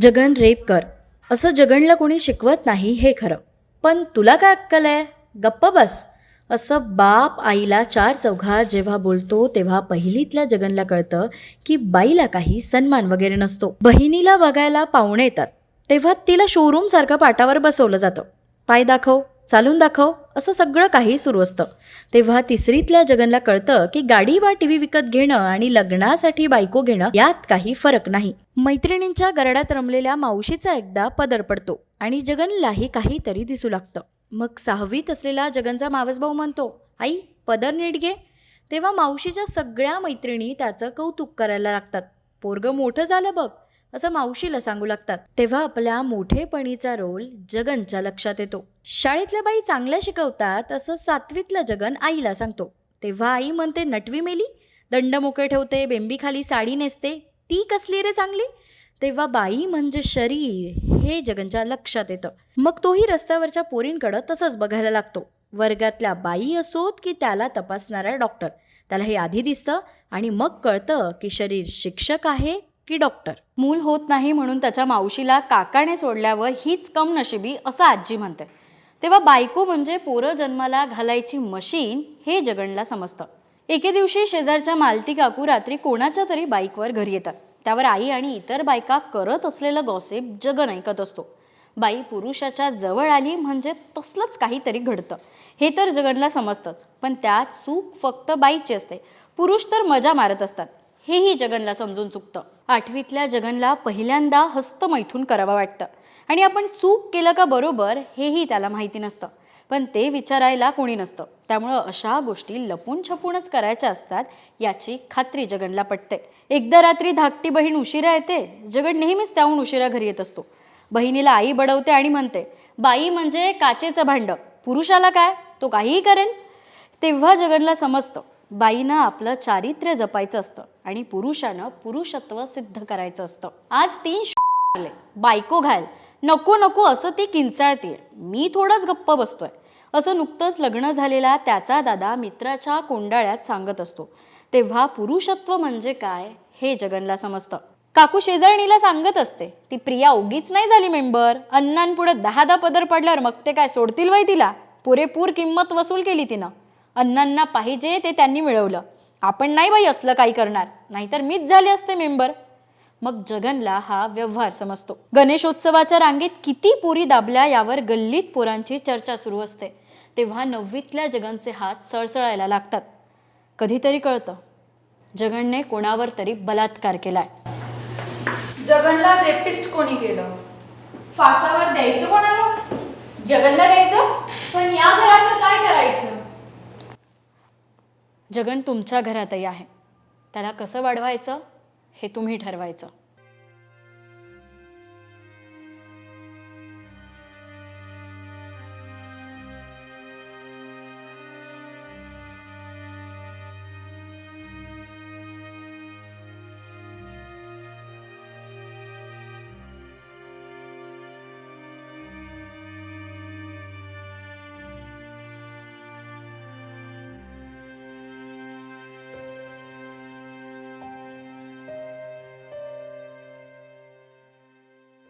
Jagan rape कर. असं जगनला कोणी शिकवत नाही हे खरं. पण तुला काय अक्कल आहे? गप्प बस. असं बाप आईला चार चौघात जेव्हा बोलतो तेव्हा पहिलीतल्या जगनला कळतं की बाईला काही सन्मान वगैरे नसतो. बहिणीला बघायला पाहुणे येतात. तेव्हा तिला शोरूमसारखं पाटावर बसवलं जातं. पाय दाखव. चालून दाखव असं सगळं काही सुरू असतं. तेव्हा तिसरीतल्या जगनला कळतं की गाडी वा टी व्ही विकत घेणं आणि लग्नासाठी बायको घेणं यात काही फरक नाही. मैत्रिणींच्या गरड्यात रमलेल्या मावशीचा एकदा पदर पडतो आणि जगनलाही काहीतरी दिसू लागतं. मग सहावीत असलेला जगनचा मावसभाऊ म्हणतो आई पदर नीट घे. तेव्हा मावशीच्या सगळ्या मैत्रिणी त्याचं कौतुक करायला लागतात. पोरगं मोठं झालं बघ असं मावशीला सांगू लागतात. तेव्हा आपल्या मोठेपणीचा रोल जगनच्या लक्षात येतो. शाळेतल्या बाई चांगल्या शिकवतात असं सातवीतलं जगन आईला सांगतो. तेव्हा आई म्हणते नटवी मेली? दंड मोकळे ठेवते बेंबीखाली साडी नेसते. ती कसली रे चांगली? तेव्हा बाई म्हणजे शरीर हे जगनच्या लक्षात येतं. मग तोही रस्त्यावरच्या पोरींकडं तसंच बघायला लागतो. वर्गातल्या बाई असोत की त्याला तपासणारा डॉक्टर. त्याला हे आधी दिसतं आणि मग कळतं की शरीर शिक्षक आहे की डॉक्टर. मूल होत नाही म्हणून त्याच्या मावशीला काकाने सोडल्यावर हीच कम नशिबी असं आजी म्हणते. तेव्हा बायको म्हणजे पोरं जन्माला घालायची मशीन हे जगनला समजतं. एके दिवशी शेजारच्या मालती काकू रात्री कोणाच्या तरी बाईकवर घरी येतात. त्यावर आई आणि इतर बायका करत असलेलं गॉसिप जगन ऐकत असतो. बाई पुरुषाच्या जवळ आली म्हणजे तसलंच काहीतरी घडतं. हे तर जगनला समजतंच. पण त्यात चूक फक्त बाईची असते. पुरुष तर मजा मारत असतात. हेही जगनला समजून चुकतं. आठवीतल्या जगनला पहिल्यांदा हस्तमैथून करावं वाटतं. आणि आपण चूक केलं का बरोबर हेही त्याला माहिती नसतं. पण ते विचारायला कोणी नसतं. त्यामुळं अशा गोष्टी लपून छपूनच करायच्या असतात याची खात्री जगनला पटते. एकदा रात्री धाकटी बहीण उशिरा येते जगन नेहमीच त्याहून उशिरा घरी येत असतो. बहिणीला आई बडवते आणि म्हणते बाई म्हणजे काचेचं भांडं. पुरुषाला काय? तो काहीही करेल तेव्हा जगनला समजतं बाईनं आपलं चारित्र्य जपायचं असतं आणि पुरुषानं पुरुषत्व सिद्ध करायचं असतं. आज तीन आले. बायको घाल. नको नको असं ती किंचाळते मी थोडंच गप्प बसतोय. असं नुकतंच लग्न झालेला त्याचा दादा मित्राच्या कोंडाळ्यात सांगत असतो. तेव्हा पुरुषत्व म्हणजे काय हे जगनला समजतं. काकू शेजारणीला सांगत असते ती प्रिया उगीच नाही झाली मेंबर. अण्णांपुढे दहा दहा पदर पडल्यावर मग ते काय सोडतील वय तिला? पुरेपूर किंमत वसूल केली तिनं. अण्णांना पाहिजे ते त्यांनी मिळवलं. आपण नाही बाई असलं काही करणार. नाहीतर मीच झाले असते मेंबर. मग जगनला हा व्यवहार समजतो. गणेशोत्सवाच्या रांगेत किती पुरी दाबल्या यावर गल्लीत पोरांची चर्चा सुरू असते. तेव्हा नववीतल्या जगनचे हात सळसळायला लागतात. कधीतरी कळतं. जगनने कोणावर तरी बलात्कार केलाय. जगनला रेपिस्ट कोणी केलं? फासावर द्यायचं कोणाला? जगनला द्यायचं? पण या घराचं काय करायचं? जगन तुमच्या घरातही आहे. त्याला कसं वाढवायचं हे तुम्ही ठरवायचं.